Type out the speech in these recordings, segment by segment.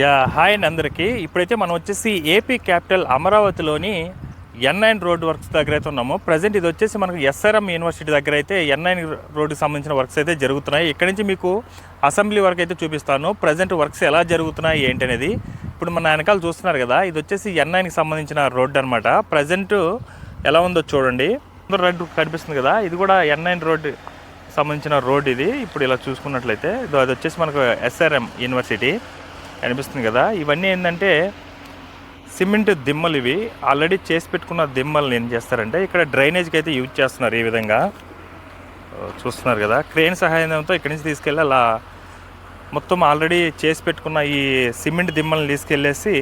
Yeah hi అండి అందరికీ. ఇప్పుడైతే మనం వచ్చేసి ఏపీ క్యాపిటల్ అమరావతిలోని ఎన్ నైన్ రోడ్ వర్క్స్ దగ్గర అయితే ఉన్నాము. ప్రజెంట్ ఇది వచ్చేసి మనకు ఎస్ఆర్ఎం యూనివర్సిటీ దగ్గర అయితే ఎన్ నైన్ రోడ్డుకి సంబంధించిన వర్క్స్ అయితే జరుగుతున్నాయి. ఇక్కడ నుంచి మీకు అసెంబ్లీ వరకు అయితే చూపిస్తాను. ప్రజెంట్ వర్క్స్ ఎలా జరుగుతున్నాయి ఏంటి అనేది. ఇప్పుడు మన వెనకాల చూస్తున్నారు కదా ఇది వచ్చేసి ఎన్ నైన్కి సంబంధించిన రోడ్ అనమాట ప్రజెంట్ ఎలా ఉందో చూడండి. రెడ్ కనిపిస్తుంది కదా ఇది కూడా ఎన్ నైన్ రోడ్ సంబంధించిన రోడ్ ఇది. ఇప్పుడు ఇలా చూసుకున్నట్లయితే ఇది అది వచ్చేసి మనకు ఎస్ఆర్ఎం యూనివర్సిటీ. కనిపిస్తుంది కదా? ఇవన్నీ ఏంటంటే సిమెంట్ దిమ్మలు ఇవి ఆల్రెడీ చేసి పెట్టుకున్న దిమ్మల్ని ఏం చేస్తారంటే ఇక్కడ డ్రైనేజ్కి అయితే యూజ్ చేస్తున్నారు ఈ విధంగా. చూస్తున్నారు కదా? క్రేన్ సహాయంతో ఇక్కడి నుంచి తీసుకెళ్ళి అలా మొత్తం ఆల్రెడీ చేసి పెట్టుకున్న ఈ సిమెంట్ దిమ్మల్ని తీసుకెళ్ళేసి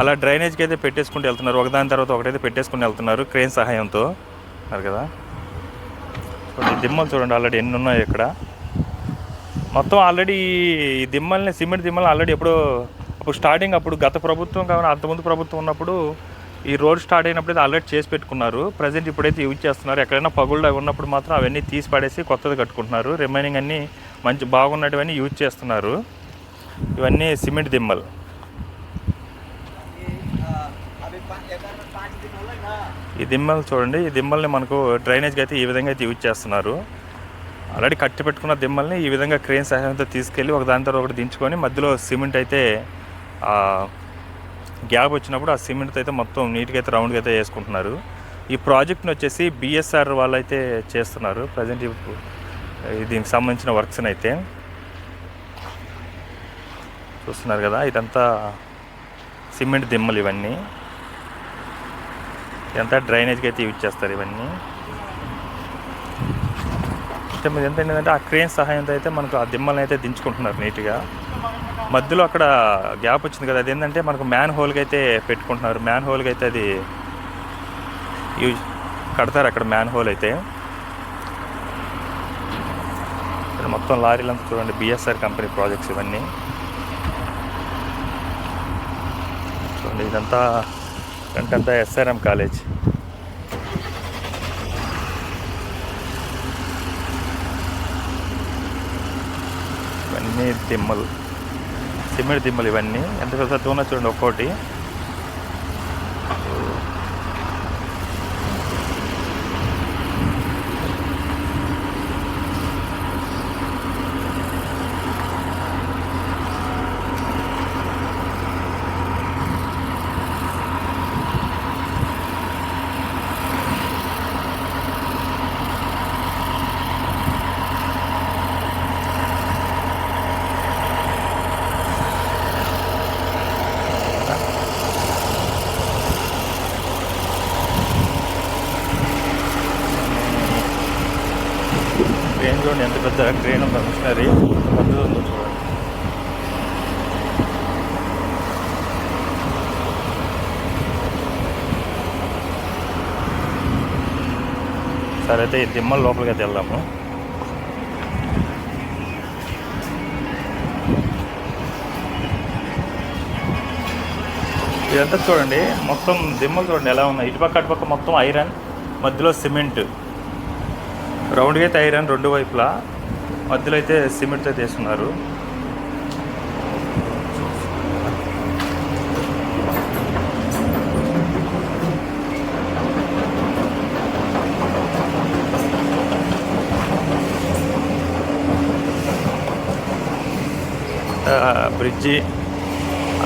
అలా డ్రైనేజ్కి అయితే పెట్టేసుకుంటూ వెళ్తున్నారు. ఒకదాని తర్వాత ఒకటైతే పెట్టేసుకుని వెళ్తున్నారు క్రేన్ సహాయంతో. అన్నారు కదా? దిమ్మలు చూడండి ఆల్రెడీ ఎన్ని ఉన్నాయి ఇక్కడ. మొత్తం ఆల్రెడీ ఈ దిమ్మల్ని సిమెంట్ దిమ్మల్ని ఆల్రెడీ ఎప్పుడో అప్పుడు స్టార్టింగ్ అప్పుడు గత ప్రభుత్వం కావాలి అంతకుముందు ప్రభుత్వం ఉన్నప్పుడు ఈ రోడ్ స్టార్ట్ అయినప్పుడు అయితే ఆల్రెడీ చేసి పెట్టుకున్నారు. ప్రజెంట్ ఇప్పుడైతే యూజ్ చేస్తున్నారు. ఎక్కడైనా పగుళ్ళు అవి ఉన్నప్పుడు మాత్రం అవన్నీ తీసి పడేసి కొత్తది కట్టుకుంటున్నారు. రిమైనింగ్ అన్నీ మంచి బాగున్నటువన్నీ యూజ్ చేస్తున్నారు. ఇవన్నీ సిమెంట్ దిమ్మలు. ఈ దిమ్మలు చూడండి. ఈ దిమ్మల్ని మనకు డ్రైనేజ్కి అయితే ఈ విధంగా అయితే యూజ్ చేస్తున్నారు. ఆల్రెడీ కట్టి పెట్టుకున్న దిమ్మల్ని ఈ విధంగా క్రేన్ సహాయంతో తీసుకెళ్ళి ఒక దాని తర్వాత ఒకటి దించుకొని మధ్యలో సిమెంట్ అయితే గ్యాప్ వచ్చినప్పుడు ఆ సిమెంట్ అయితే మొత్తం నీట్గా అయితే రౌండ్గా అయితే వేసుకుంటున్నారు. ఈ ప్రాజెక్ట్ని వచ్చేసి బిఎస్ఆర్ వాళ్ళు అయితే చేస్తున్నారు. ప్రజెంట్ దీనికి సంబంధించిన వర్క్స్ని అయితే. చూస్తున్నారు కదా ఇదంతా సిమెంట్ దిమ్మలు ఇవన్నీ. ఇదంతా డ్రైనేజ్కి అయితే యూజ్ చేస్తారు ఇవన్నీ. అంటే ఎంత ఏంటంటే ఆ క్రేన్ సహాయంతో అయితే మనకు ఆ దిమ్మల్ని అయితే దించుకుంటున్నారు నీట్గా. మధ్యలో అక్కడ గ్యాప్ వచ్చింది కదా అదేంటంటే మనకు మ్యాన్ హోల్కి అయితే పెట్టుకుంటున్నారు. మ్యాన్ హోల్కి అయితే అది యూజ్ కడతారు అక్కడ మ్యాన్ హోల్ అయితే మొత్తం లారీలంతా చూడండి బిఎస్ఆర్ కంపెనీ ప్రాజెక్ట్స్ ఇవన్నీ. చూడండి ఇదంతా అంతా ఎస్ఆర్ఎం కాలేజ్. ఇవన్నీ దిమ్మలు సిమెంట్ దిమ్మలు ఇవన్నీ. ఎంత పెద్ద ఉన్న చూడండి ఒక్కోటి. ట్రైన్ చూడండి ఎంత పెద్ద ట్రైన్ ఉందో మిషనరీ పెద్దది ఉందో చూడండి. సరే అయితే ఈ దిమ్మల లోపలికి అయితే వెళ్దాము. ఇదంతా చూడండి మొత్తం దిమ్మలు చూడండి ఎలా ఉన్నాయి. ఇటుపక్క అటుపక్క మొత్తం ఐరన్ మధ్యలో సిమెంట్. రౌండ్గా అయితే ఐరన్ రెండు వైపులా మధ్యలో అయితే సిమెంట్తో తీస్తున్నారు బ్రిడ్జి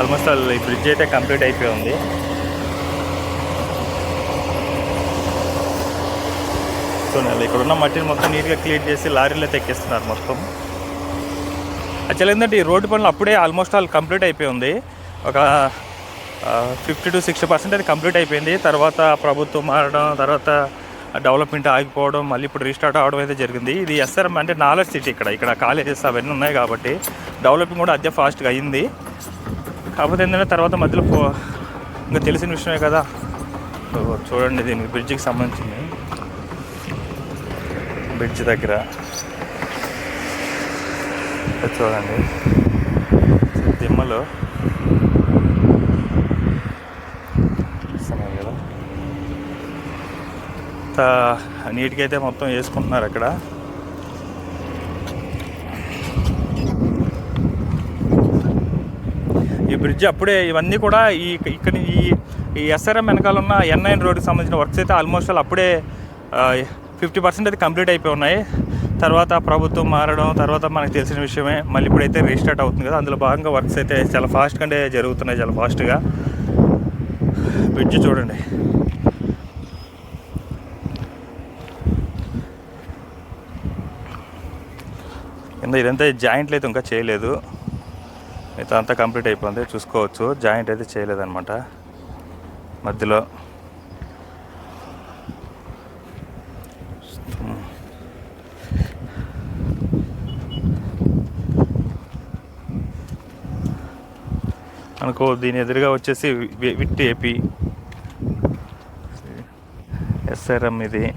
ఆల్మోస్ట్ ఈ బ్రిడ్జ్ అయితే కంప్లీట్ అయిపోయి ఉంది. చూడండి ఇక్కడ ఉన్న మట్టిని మొత్తం నీట్గా క్లీన్ చేసి లారీలో తెక్కిస్తున్నారు మొత్తం. యాక్చువల్ ఏంటంటే ఈ రోడ్డు పనులు అప్పుడే ఆల్మోస్ట్ ఆల్ కంప్లీట్ అయిపోయి ఉంది. ఒక ఫిఫ్టీ టు సిక్స్టీ పర్సెంట్ అది కంప్లీట్ అయిపోయింది. తర్వాత ప్రభుత్వం మారడం తర్వాత డెవలప్మెంట్ ఆగిపోవడం మళ్ళీ ఇప్పుడు రీస్టార్ట్ అవడం అయితే జరిగింది. ఇది ఎస్ఆర్ఎం అంటే నాలెడ్జ్ సిటీ ఇక్కడ. ఇక్కడ కాలేజెస్ అవన్నీ ఉన్నాయి కాబట్టి డెవలపింగ్ కూడా అదే ఫాస్ట్గా అయింది. కాకపోతే ఏంటంటే తర్వాత మధ్యలో ఇంకా తెలిసిన విషయమే కదా. చూడండి దీనికి బ్రిడ్జికి సంబంధించింది. బ్రిడ్జ్ దగ్గర. చూడండి. దిమ్మలో. చూస్తున్నారు కదా. నీట్గా అయితే మొత్తం వేసుకుంటున్నారు అక్కడ. బ్రిడ్జ్ అప్పుడే ఇవన్నీ కూడా ఈ ఇక్కడ ఈ ఈ ఎస్ఆర్ఎం వెనకాల ఉన్న ఎన్ఐన్ రోడ్కి సంబంధించిన వర్క్స్ అయితే ఆల్మోస్ట్ అప్పుడే ఫిఫ్టీ పర్సెంట్ అయితే కంప్లీట్ అయిపోయి ఉన్నాయి. తర్వాత ప్రభుత్వం మారడం తర్వాత మనకు తెలిసిన విషయమే. మళ్ళీ ఇప్పుడైతే రీస్టార్ట్ అవుతుంది కదా అందులో భాగంగా వర్క్స్ అయితే చాలా ఫాస్ట్గానే జరుగుతున్నాయి చాలా ఫాస్ట్గా బ్రిడ్జ్ చూడండి. కింద ఇదంతా జాయింట్లు అయితే ఇంకా చేయలేదు. మిగతా అంతా కంప్లీట్ అయిపోయింది చూసుకోవచ్చు. జాయింట్ అయితే చేయలేదన్నమాట. మధ్యలో అనుకో దీని ఎదురుగా వచ్చేసి వి- విట్ ఏపీ. ఎస్ఆర్ఎం ఇది.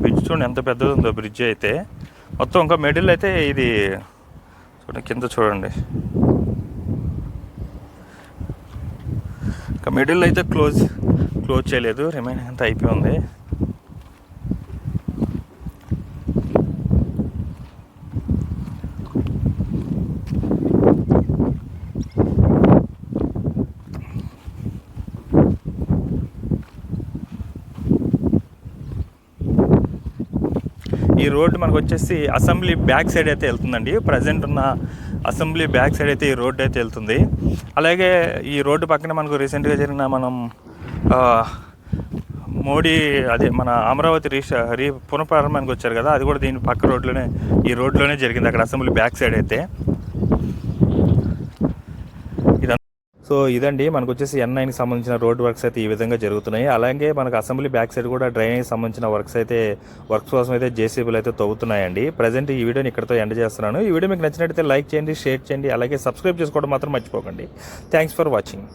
బ్రిడ్జ్ చూడండి ఎంత పెద్దది ఉందో బ్రిడ్జ్ అయితే. మొత్తం ఇంకా మిడిల్ అయితే ఇది చూడండి కింద చూడండి. మిడిల్ అయితే క్లోజ్ క్లోజ్ చేయలేదు. రిమైనింగ్ అంతా అయిపోయి ఉంది. ఈ రోడ్డు మనకు వచ్చేసి అసెంబ్లీ బ్యాక్ సైడ్ అయితే వెళ్తుందండి. ప్రజెంట్ ఉన్న అసెంబ్లీ బ్యాక్ సైడ్ అయితే ఈ రోడ్డు అయితే వెళ్తుంది. అలాగే ఈ రోడ్డు పక్కన మనకు రీసెంట్గా జరిగిన మనం మోడీ అదే మన అమరావతి రీ రీ పునఃప్రారంభానికి వచ్చారు కదా అది కూడా దీని పక్క రోడ్లోనే ఈ రోడ్లోనే జరిగింది అక్కడ అసెంబ్లీ బ్యాక్ సైడ్ అయితే ఇదంతా సో ఇదండి మనకు వచ్చేసి ఎన్ నైన్కి సంబంధించిన రోడ్ వర్క్స్ అయితే ఈ విధంగా జరుగుతున్నాయి. అలాగే మనకు అసెంబ్లీ బ్యాక్ సైడ్ కూడా డ్రైనేజ్ సంబంధించిన వర్క్స్ అయితే వర్క్స్ కోసం అయితే జేసీబీలు అయితే తవ్వుతున్నాయండి. ప్రజెంట్ ఈ వీడియోని ఇక్కడతో ఎండ్ చేస్తున్నాను. ఈ వీడియో మీకు నచ్చినట్టయితే లైక్ చేయండి షేర్ చేయండి అలాగే సబ్స్క్రైబ్ చేసుకోవడం మాత్రం మర్చిపోకండి. Thanks for watching